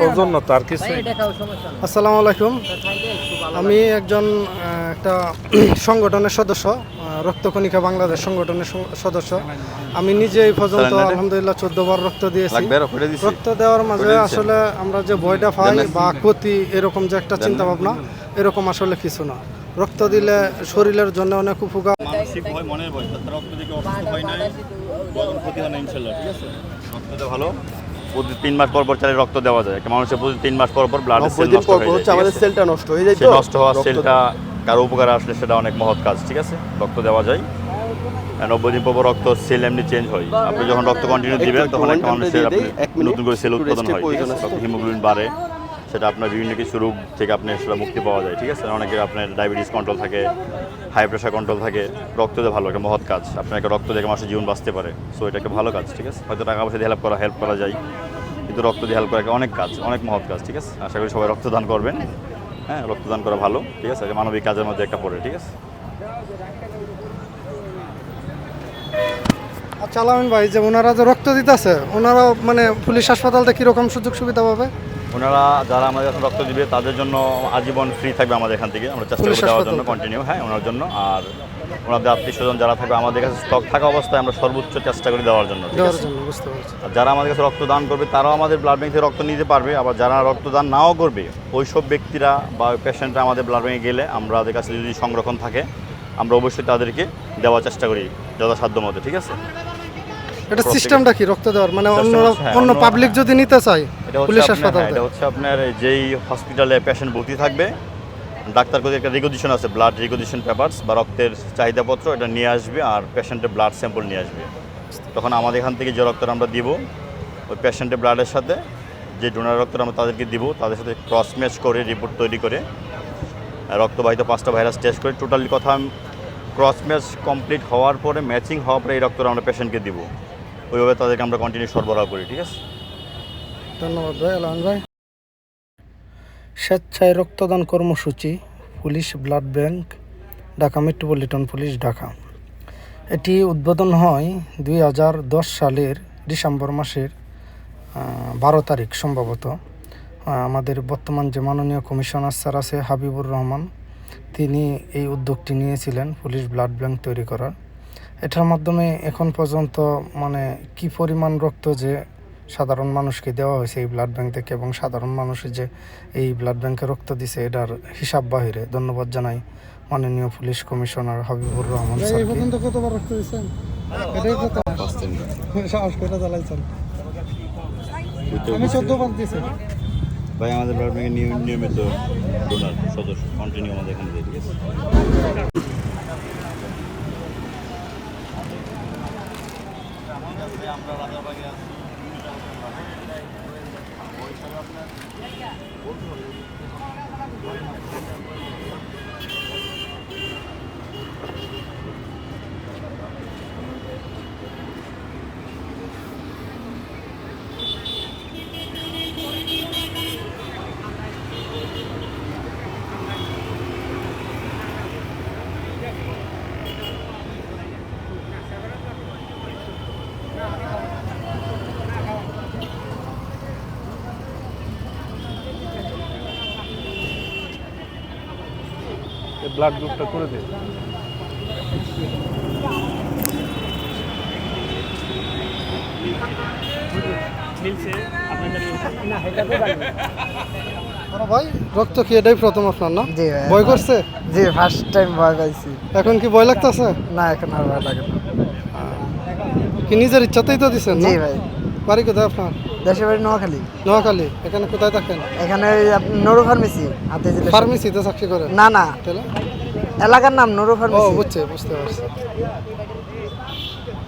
সৌজন্যতা আর কিছু আসসালামু আলাইকুম। আমি একজন একটা সংগঠনের সদস্য রক্তকণিকা বাংলাদেশ সংগঠনের সদস্য। আমি নিজে এই পর্যন্ত আলহামদুলিল্লাহ চোদ্দ বার রক্ত দিয়েছি। রক্ত দেওয়ার মাঝে আসলে আমরা যে ভয়টা পাই বা ক্ষতি এরকম যে একটা চিন্তা ভাবনা এরকম আসলে কিছু না। রক্ত দিলে শরীরের জন্য অনেক উপকার। মানসিক ভয় মনের ভয় রক্ত দিকে অসুস্থ হয় নাই ক্ষতি হয় না ইনশাল্লাহ ঠিক আছে? রক্তটা ভালো। প্রতি তিন মাস পর পর চাইলে রক্ত দেওয়া যায়। একটা মানুষের প্রতি তিন মাস পর পর ব্লাড সেল নষ্ট হয়ে যায় আমাদের সেলটা নষ্ট হয়ে যায় নষ্ট হওয়া সেলটা কারও উপকারে আসলে সেটা অনেক মহৎ কাজ ঠিক আছে? রক্ত দেওয়া যায়। নব্বই দিন পর রক্ত সেল এমনি চেঞ্জ হয়। আপনি যখন রক্ত কন্টিনিউ দিবেন তখন একটা মানুষের আপনি। নতুন করে সেল উৎপাদন হয় আছে। হিমোগ্লোবিন বাড়ে। সেটা আপনার বিভিন্ন কিছু রোগ থেকে আপনি সেটা মুক্তি পাওয়া যায়, ঠিক আছে? অনেকে আপনার ডায়াবেটিস কন্ট্রোল থাকে হাই প্রেশার কন্ট্রোল থাকে, রক্ত দিয়ে ভালো একটা মহৎ কাজ। আপনার একটা রক্ত দেখে মানুষের জীবন বাঁচতে পারে সো এটা একটা ভালো কাজ, ঠিক আছে? হয়তো টাকা পয়সা দিয়ে হেল্প করা হেল্প করা যায়, কিন্তু রক্ত দিয়ে হেল্প করা একটা অনেক কাজ, অনেক মহৎ কাজ, ঠিক আছে? আশা করি সবাই রক্তদান করবেন। হ্যাঁ রক্তদান করা ভালো, ঠিক আছে? মানবিক কাজের মধ্যে একটা পড়ে, ঠিক আছে? আচ্ছা আলামিন ভাই, যে ওনারা যে রক্ত দিতেছে, ওনারা মানে পুলিশ হাসপাতালটা কীরকম সুযোগ সুবিধা পাবে? ওনারা যারা আমাদের এখন রক্ত দিবে তাদের জন্য আজীবন ফ্রি থাকবে আমাদের এখান থেকে। আমরা চেষ্টা করব দেওয়ার জন্য কন্টিনিউ হ্যাঁ ওনার জন্য। আর ওনাদের আত্মীয় স্বজন যারা থাকবে আমাদের কাছে স্টক থাকা অবস্থায় আমরা সর্বোচ্চ চেষ্টা করি দেওয়ার জন্য আর যারা আমাদের কাছে রক্ত দান করবে তারাও আমাদের ব্লাড ব্যাংক থেকে রক্ত নিতে পারবে। আবার যারা রক্তদান নাও করবে ওই সব ব্যক্তিরা বা পেশেন্টরা আমাদের ব্লাড ব্যাংকে গেলে আমরা ওদের কাছে যদি সংরক্ষণ থাকে আমরা অবশ্যই তাদেরকে দেওয়ার চেষ্টা করি যথাসাধ্য মতো ঠিক আছে? এটা সিস্টেমটা কি রক্ত দেওয়ার? মানে অন্য অন্য পাবলিক যদি নিতে চায় পুলিশ হাসপাতাল। হ্যাঁ, এটা হচ্ছে আপনার যেই হসপিটালে পেশেন্ট ভর্তি থাকবে ডাক্তার কোথায় একটা রিকোজিশন আছে ব্লাড রিকোজিশন পেপারস বা রক্তের চাহিদাপত্র এটা নিয়ে আসবে আর পেশেন্টের ব্লাড স্যাম্পল নিয়ে আসবে। তখন আমাদের এখান থেকে যে রক্তটা আমরা দিব ওই পেশেন্টের ব্লাডের সাথে যে ডোনার রক্তটা আমরা তাদেরকে দিব তাদের সাথে ক্রস ম্যাচ করে রিপোর্ট তৈরি করে রক্তবাহিত পাঁচটা ভাইরাস টেস্ট করে টোটালি কথা ক্রস ম্যাচ কমপ্লিট হওয়ার পরে ম্যাচিং হওয়ার পরে এই রক্তটা আমরা পেশেন্টকে দিব। ওইভাবে তাদেরকে আমরা কন্টিনিউ সরবরাহ করি, ঠিক আছে? ধন্যবাদ ভাই আলহান ভাই। স্বেচ্ছায় রক্তদান কর্মসূচি, police, blood bank, Dhaka metropolitan police, Dhaka. এটি উদ্বোধন হয় দুই হাজার দশ সালের ডিসেম্বর মাসের বারো তারিখ সম্ভবত। আমাদের বর্তমান যে মাননীয় কমিশনার স্যার আছে হাবিবুর রহমান, তিনি এই উদ্যোগটি নিয়েছিলেন পুলিশ ব্লাড ব্যাংক তৈরি করার। এটার মাধ্যমে এখন পর্যন্ত মানে কি পরিমাণ রক্ত যে সাধারণ মানুষকে দেওয়া হয়েছে এই ব্লাড ব্যাংক থেকে এবং সাধারণ মানুষের যে এই ব্লাড ব্যাংকে রক্ত দিছে এটার হিসাব বাহিরে ধন্যবাদ জানাই মাননীয় পুলিশ কমিশনার হাবিবুর রহমান স্যারকে। কতবার রক্ত দিচ্ছেন সাহস করে চালাইছেন আমি চোদ্দ বার দিয়েছি। ভাই আমাদের ব্লাড ব্যাংকের নিয়মিত ডোনার সদস্য কন্টিনিউ আমাদের এখানে দিয়ে ঠিক আছে ব্লাড গ্রুপটা করে দে। ভাই রক্ত কি এটাই প্রথম আপনার না? জি ভয় করছে? জি ফার্স্ট টাইম ভয় পাইছি। এখন কি ভয় লাগতেছে? না এখন আর ভয় লাগে না। কি নিজের ইচ্ছাতেই তো দিচ্ছেন জি ভাই। বাড়ি কোথায় আপনার? দেশের বাড়ি নোয়াখালী। নোয়াখালী। এখানে কোথায় থাকেন? এখানে নুরু ফার্মেসি। হাতে জেলে ফার্মেসিতে চাকরি করেন? না না। এলাকার নাম নুরু ও ফার্মেসি বুঝছে বুঝতে পারছি।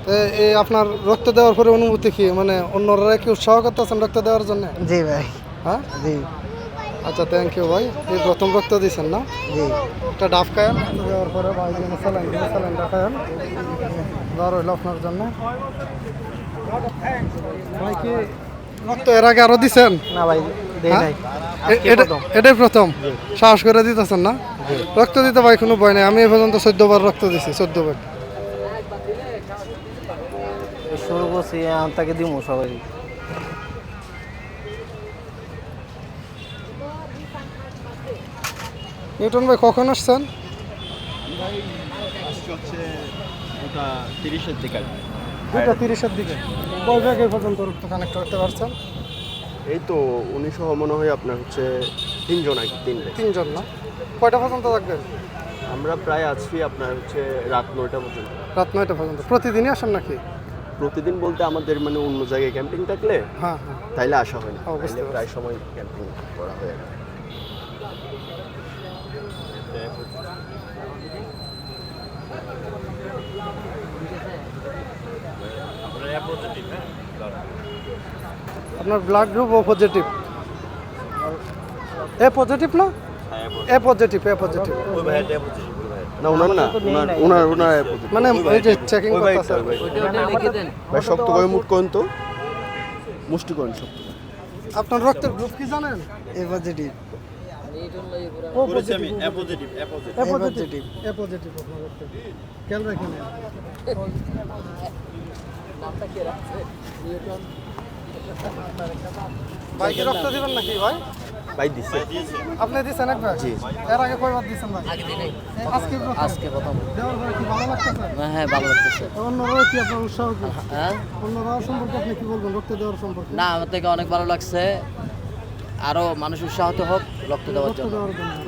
তো এই আপনার রক্ত দেওয়ার পরে অনুভূতি কি? মানে অন্যরা কি উৎসাহ করতেছেন রক্ত দেওয়ার জন্য? জি ভাই। হ্যাঁ? জি। আচ্ছা থ্যাংক ইউ ভাই। এই প্রথম রক্ত দিয়েছেন না? জি। একটা ডাব খায়েন দেওয়ার পরে ভাই দিবে স্যালাইনটা খায়েন। দেওয়া রইল আপনার জন্য। এর আগে আরও দিছেন? না ভাই হ্যাঁ? এটাই প্রথম? সাহস করে দিতেছেন না? রক্ত দিতে ভাই কোনো ভয় নাই। আমি এ পর্যন্ত চোদ্দ রক্ত দিছি চোদ্দ বার। শুরু করছি তাকে দিব সবাই। নিউটন ভাই কখন আসছেন? দুইটা তিরিশের দিকে। কয় ব্যাগ এই পর্যন্ত কানেক্ট করতে পারছেন? এই তো উনিশশো মনে হয় আপনার হচ্ছে তিনজন আর কি তিনটে তিনজন না? কয়টা পর্যন্ত থাকবেন আমরা প্রায় আছি আপনার হচ্ছে রাত নয়টা পর্যন্ত। রাত নয়টা পর্যন্ত। প্রতিদিনই আসেন নাকি? প্রতিদিন বলতে আমাদের মানে অন্য জায়গায় ক্যাম্পিং থাকলে হ্যাঁ হ্যাঁ। তাইলে আসা হয় না। প্রায় সময় ক্যাম্পিং করা হয় কি। আপনার blood group O positive A positive না? এ পজিটিভ এ পজিটিভ না ওনার না ওনার ওনার মানে ওই যে চেকিং করতেছে। ভাই। ভাই শক্ত করে মুখ করেন তো। মুষ্টি করেন শক্ত আপনার রক্তের গ্রুপ কি জানেন? এ পজিটিভ খেয়াল রাখেন। ভাই কি রক্ত দিবেন নাকি ভাই? ভাই দিচ্ছে আপনি দিছেন একবার? জি। এর আগে কয়বার দিছেন ভাই? আজকে আজকে প্রথম। দেওয়ার পরে কি ভালো লাগতেছে হ্যাঁ ভালো লাগতেছে। অন্যরা কি আপনার উৎসাহ হ্যাঁ? অন্যরা সম্পর্কে আপনি কি বলবেন? রক্ত দেওয়ার সম্পর্কে? না আমার থেকে অনেক ভালো লাগছে। আরও মানুষ উৎসাহিত হোক রক্ত দেওয়ার জন্য।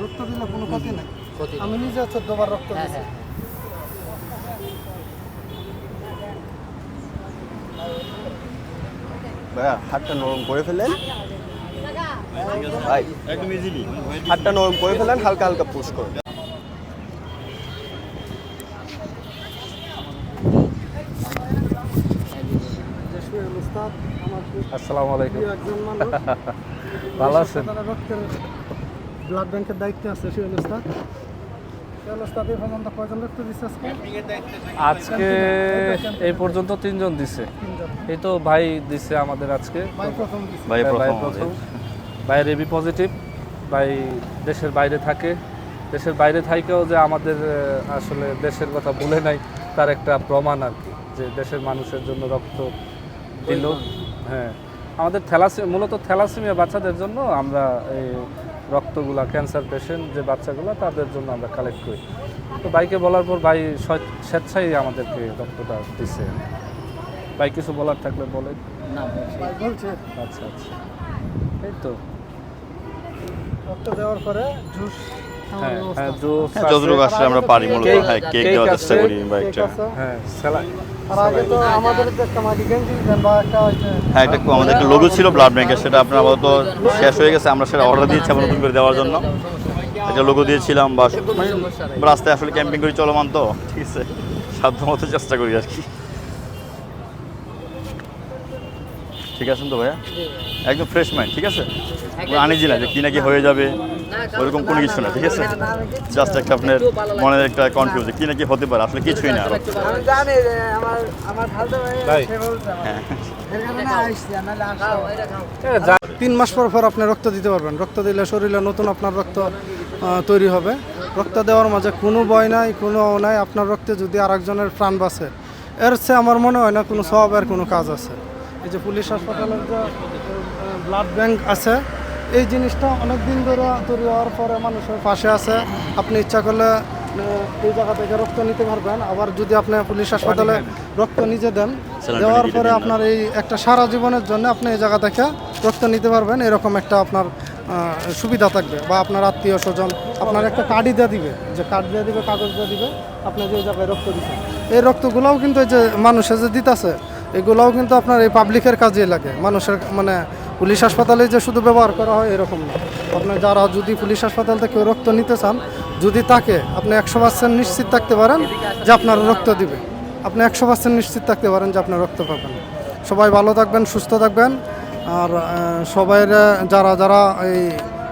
রক্ত দিলে কোনো ক্ষতি নাই। ক্ষতি আমি নিজে চোদ্দবার রক্ত হ্যাঁ হ্যাঁ ভাইয়া হাতটা নরম করে ফেলেন। ভাই একদম ইজিলি হাতটা নরম করে ফেলেন হালকা হালকা পুশ করেন। আসসালামু আলাইকুম। একজন মানুষ। ভালো আছেন? ব্লাড ব্যাংকের দায়িত্বে আছে শিউল দিচ্ছে আজকে? আজকে এই পর্যন্ত তিনজন দিছে। এই তো ভাই দিছে আমাদের আজকে। ভাই প্রথম ভাই রেবি পজিটিভ। ভাই দেশের বাইরে থাকে। দেশের বাইরে থাকেও যে আমাদের আসলে দেশের কথা বলে নাই তার একটা প্রমাণ আর কি যে দেশের মানুষের জন্য রক্ত দিল। হ্যাঁ। আমাদের থ্যালাসি মূলত থ্যালাসিমিয়া বাচ্চাদের জন্য আমরা এই রক্তগুলা ক্যান্সার পেশেন্ট যে বাচ্চাগুলো তাদের জন্য আমরা কালেক্ট করি। তো বাইকে বলার পর ভাই স্ব- স্বেচ্ছাই আমাদেরকে রক্তটা দিছে। ভাই কিছু বলার থাকলে বলে না বলছে। আচ্ছা আচ্ছা। এই তো। রক্ত দেওয়ার পরে জুস হ্যাঁ হ্যাঁ জুস হ্যাঁ, যতটুকু আসলে আমরা পারি মূলত হ্যাঁ কেক দেওয়ার চেষ্টা করি বা একটা। হ্যাঁ স্যালাড। হ্যাঁ একটা আমাদের একটা লোগো ছিল ব্লাড ব্যাংকের সেটা আপনার আপাতত শেষ হয়ে গেছে, আমরা সেটা অর্ডার দিয়েছি আবার নতুন করে দেওয়ার জন্য। একটা লোগো দিয়েছিলাম বা রাস্তায় আসলে ক্যাম্পিং করে চলমান তো, ঠিক আছে সাধ্য মতো চেষ্টা করি আর কি। ঠিক আছেন তো ভাইয়া? একদম ফ্রেশ মাইন্ড ঠিক আছে? আনিজি না যে কি নাকি হয়ে যাবে ওরকম কোনো কিছু না ঠিক আছে? জাস্ট একটা আপনার মনের একটা কনফিউজ কি নাকি হতে পারে আসলে কিছুই না আর। তিন মাস পর পর আপনি রক্ত দিতে পারবেন। রক্ত দিলে শরীরে নতুন আপনার রক্ত তৈরি হবে। রক্ত দেওয়ার মাঝে কোনো ভয় নাই কোনো ও নাই। আপনার রক্তে যদি আরেকজনের প্রাণ বাঁচে এর চেয়ে আমার মনে হয় না কোনো স্বভাবের কোনো কাজ আছে। এই যে পুলিশ হাসপাতালের যে ব্লাড ব্যাংক আছে এই জিনিসটা অনেক দিন ধরে তৈরি হওয়ার পরে মানুষের পাশে আছে। আপনি ইচ্ছা করলে এই জায়গা থেকে রক্ত নিতে পারবেন। আবার যদি আপনি পুলিশ হাসপাতালে রক্ত নিজে দেন দেওয়ার পরে আপনার এই একটা সারা জীবনের জন্য আপনি এই জায়গা থেকে রক্ত নিতে পারবেন। এরকম একটা আপনার সুবিধা থাকবে। বা আপনার আত্মীয় স্বজন আপনার একটা কার্ডই দিয়ে দিবে। যে কার্ড দিয়ে দিবে কাগজ দিয়ে দিবে আপনি যে জায়গায় রক্ত দিচ্ছেন এই রক্তগুলোও কিন্তু এই যে মানুষে যে দিতেছে এগুলোও কিন্তু আপনার এই পাবলিকের কাজে লাগে। মানুষের মানে পুলিশ হাসপাতালে যে শুধু ব্যবহার করা হয় এরকম না। আপনার যারা যদি পুলিশ হাসপাতাল থেকে রক্ত নিতে চান, যদি তাকে আপনি একশো পার্সেন্ট নিশ্চিত থাকতে পারেন যে আপনার রক্ত দিবে। আপনি একশো পার্সেন্ট নিশ্চিত থাকতে পারেন যে আপনার রক্ত পাবেন। সবাই ভালো থাকবেন, সুস্থ থাকবেন। আর সবাই যারা যারা এই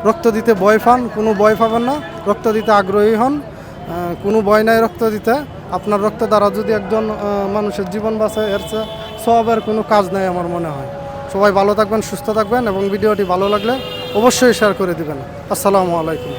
রক্ত দিতে ভয় পান, কোনো ভয় পাবেন না। রক্ত দিতে আগ্রহী হন। কোনো ভয় নাই রক্ত দিতে। আপনার রক্ত দ্বারা যদি একজন মানুষের জীবন বাঁচে এর চেয়ে সবের কোনো কাজ নাই আমার মনে হয়। সবাই ভালো থাকবেন, সুস্থ থাকবেন এবং ভিডিওটি ভালো লাগলে অবশ্যই শেয়ার করে দিবেন। আসসালামু আলাইকুম।